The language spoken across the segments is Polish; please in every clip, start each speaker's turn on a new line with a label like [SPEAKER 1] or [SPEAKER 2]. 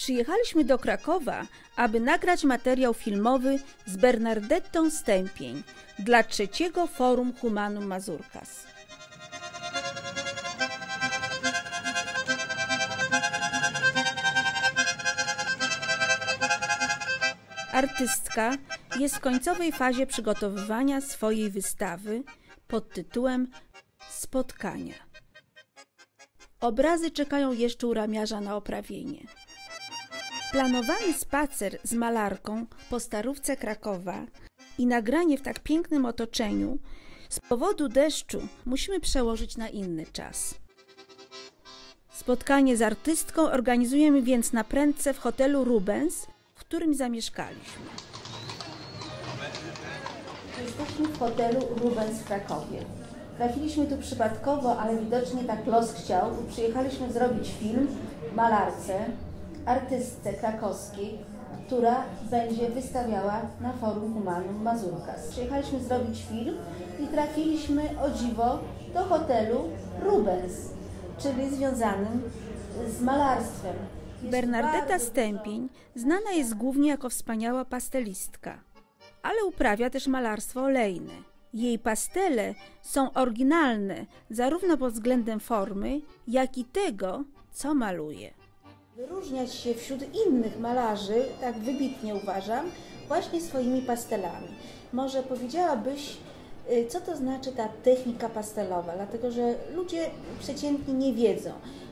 [SPEAKER 1] Przyjechaliśmy do Krakowa, aby nagrać materiał filmowy z Bernardettą Stępień dla trzeciego Forum Humanum Mazurkas. Artystka jest w końcowej fazie przygotowywania swojej wystawy pod tytułem Spotkania. Obrazy czekają jeszcze u ramiarza na oprawienie. Planowany spacer z malarką po starówce Krakowa i nagranie w tak pięknym otoczeniu z powodu deszczu musimy przełożyć na inny czas. Spotkanie z artystką organizujemy więc na prędce w hotelu Rubens, w którym zamieszkaliśmy. Jesteśmy w hotelu Rubens w Krakowie. Trafiliśmy tu przypadkowo, ale widocznie tak los chciał. Przyjechaliśmy zrobić film malarce, artystce krakowskiej, która będzie wystawiała na forum Humanum Mazurkas. Przyjechaliśmy zrobić film i trafiliśmy o dziwo do hotelu Rubens, czyli związanym z malarstwem. Bernardeta Stępień znana jest głównie jako wspaniała pastelistka, ale uprawia też malarstwo olejne. Jej pastele są oryginalne zarówno pod względem formy, jak i tego, co maluje. Wyróżniać się wśród innych malarzy, tak wybitnie uważam, właśnie swoimi pastelami. Może powiedziałabyś, y, co to znaczy ta technika pastelowa, dlatego że ludzie przeciętnie nie wiedzą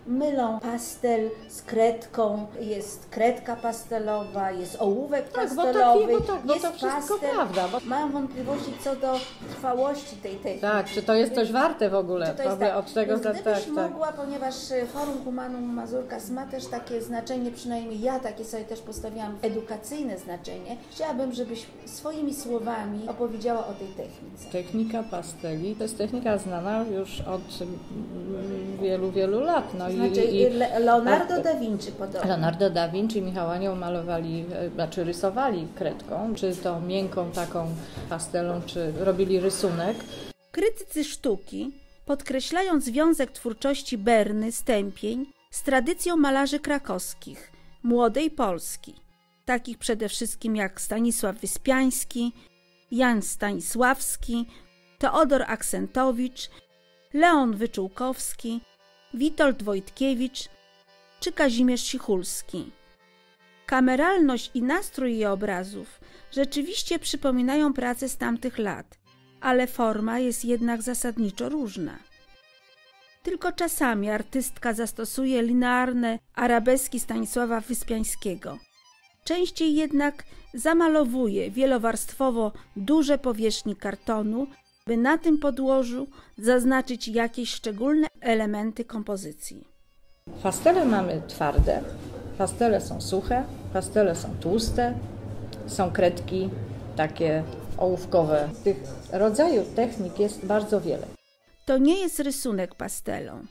[SPEAKER 1] mylą pastel z kredką, jest kredka pastelowa, jest ołówek
[SPEAKER 2] Tak, bo
[SPEAKER 1] pastelowy,
[SPEAKER 2] bo tak, bo
[SPEAKER 1] jest
[SPEAKER 2] to wszystko
[SPEAKER 1] pastel.
[SPEAKER 2] prawda, bo-
[SPEAKER 1] Mam wątpliwości co do trwałości tej techniki.
[SPEAKER 2] Tak, czy to jest coś warte w ogóle?
[SPEAKER 1] Czy to jest tak.
[SPEAKER 2] Od tego, za,
[SPEAKER 1] gdybyś
[SPEAKER 2] tak, tak.
[SPEAKER 1] mogła, ponieważ y, Forum Humanum Mazurkas ma też takie znaczenie, przynajmniej ja takie sobie też postawiłam, edukacyjne znaczenie, chciałabym, żebyś swoimi słowami opowiedziała o tej technice.
[SPEAKER 2] Technika pasteli to jest technika znana już od mm, wielu, wielu lat. No
[SPEAKER 1] znaczy
[SPEAKER 2] i,
[SPEAKER 1] Le- Leonardo da Vinci podobno.
[SPEAKER 2] Leonardo da Vinci i Michał Anioł malowali, e, znaczy rysowali kredką, czy to miękką taką pastelą, czy robili rysunek.
[SPEAKER 1] Krytycy sztuki podkreślają związek twórczości Berny Stępień z tradycją malarzy krakowskich, młodej Polski, takich przede wszystkim jak Stanisław Wyspiański, Jan Stanisławski, Teodor Aksentowicz, Leon Wyczółkowski, Witold Wojtkiewicz czy Kazimierz Sichulski. Kameralność i nastrój jej obrazów rzeczywiście przypominają pracę z tamtych lat, ale forma jest jednak zasadniczo różna. Tylko czasami artystka zastosuje linearne arabeski Stanisława Wyspiańskiego. Częściej jednak zamalowuje wielowarstwowo duże powierzchni kartonu, by na tym podłożu zaznaczyć jakieś szczególne elementy kompozycji.
[SPEAKER 2] Pastele mamy twarde, pastele są suche, pastele są tłuste, są kredki takie ołówkowe. Tych rodzajów technik jest bardzo wiele.
[SPEAKER 1] To nie jest rysunek pastelą.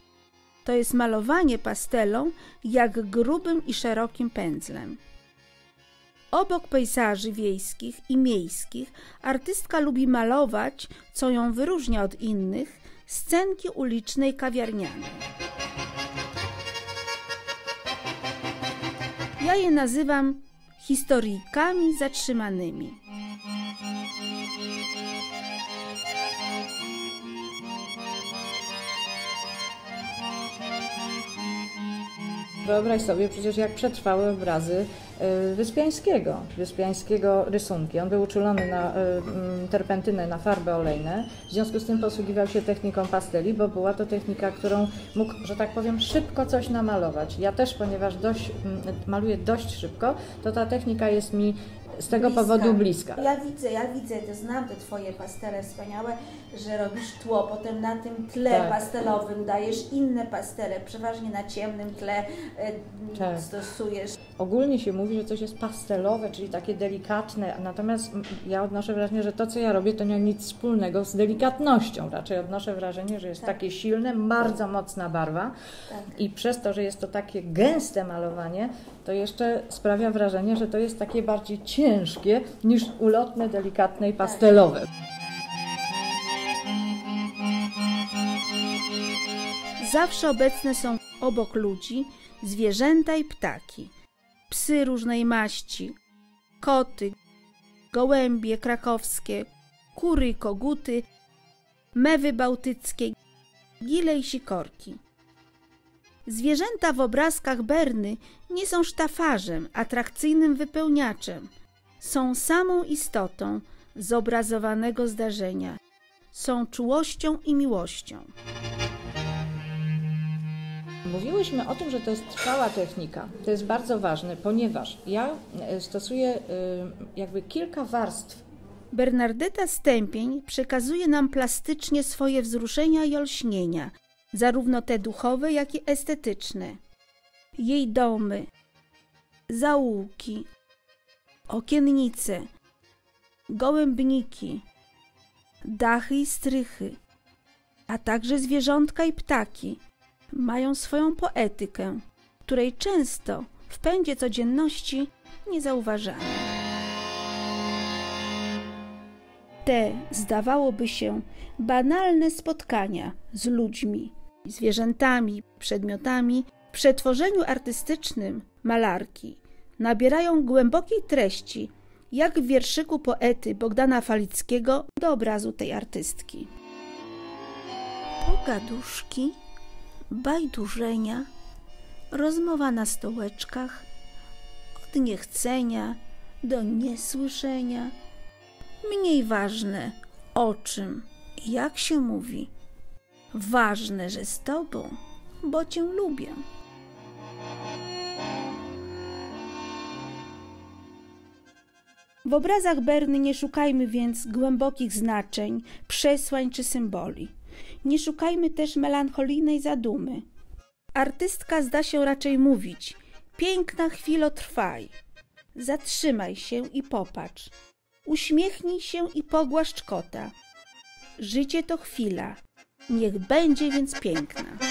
[SPEAKER 1] To jest malowanie pastelą jak grubym i szerokim pędzlem. Obok pejzaży wiejskich i miejskich artystka lubi malować, co ją wyróżnia od innych, scenki ulicznej kawiarnianej. Ja je nazywam historyjkami zatrzymanymi.
[SPEAKER 2] Wyobraź sobie przecież, jak przetrwały obrazy Wyspiańskiego, Wyspiańskiego rysunki. On był uczulony na y, mm, terpentynę, na farby olejne. W związku z tym posługiwał się techniką pasteli, bo była to technika, którą mógł, że tak powiem, szybko coś namalować. Ja też, ponieważ dość, mm, maluję dość szybko, to ta technika jest mi z tego powodu bliska.
[SPEAKER 1] Ja widzę, ja widzę, to znam te twoje pastele wspaniałe, że robisz tło, potem na tym tle
[SPEAKER 2] Tak.
[SPEAKER 1] pastelowym dajesz inne pastele, przeważnie na ciemnym tle e,
[SPEAKER 2] Tak.
[SPEAKER 1] stosujesz.
[SPEAKER 2] Ogólnie się mówi, że coś jest pastelowe, czyli takie delikatne, natomiast ja odnoszę wrażenie, że to, co ja robię, to nie ma nic wspólnego z delikatnością. Raczej odnoszę wrażenie, że jest
[SPEAKER 1] Tak.
[SPEAKER 2] takie silne, bardzo mocna barwa
[SPEAKER 1] Tak.
[SPEAKER 2] i przez to, że jest to takie gęste malowanie, to jeszcze sprawia wrażenie, że to jest takie bardziej ciężkie niż ulotne, delikatne i pastelowe.
[SPEAKER 1] Zawsze obecne są obok ludzi zwierzęta i ptaki. psy różnej maści, koty, gołębie krakowskie, kury, koguty, mewy bałtyckie, gile i sikorki. Zwierzęta w obrazkach Berny nie są sztafarzem, atrakcyjnym wypełniaczem. Są samą istotą zobrazowanego zdarzenia. Są czułością i miłością.
[SPEAKER 2] Mówiłyśmy o tym, że to jest trwała technika. To jest bardzo ważne, ponieważ ja e, stosuję e, jakby kilka warstw.
[SPEAKER 1] Bernardeta Stępień przekazuje nam plastycznie swoje wzruszenia i olśnienia, zarówno te duchowe, jak i estetyczne. Jej domy, zaułki, okiennice, gołębniki, dachy i strychy, a także zwierzątka i ptaki mają swoją poetykę, której często w pędzie codzienności nie zauważamy. Te, zdawałoby się, banalne spotkania z ludźmi, zwierzętami, przedmiotami w przetworzeniu artystycznym malarki nabierają głębokiej treści, jak w wierszyku poety Bogdana Falickiego do obrazu tej artystki. Pogaduszki, bajdurzenia, rozmowa na stołeczkach, od niechcenia do niesłyszenia. Mniej ważne o czym, jak się mówi. Ważne, że z tobą, bo cię lubię. W obrazach Berny nie szukajmy więc głębokich znaczeń, przesłań czy symboli. Nie szukajmy też melancholijnej zadumy. Artystka zda się raczej mówić: Piękna chwilo trwaj. Zatrzymaj się i popatrz. Uśmiechnij się i pogłaszcz kota. Życie to chwila. Niech będzie więc piękna.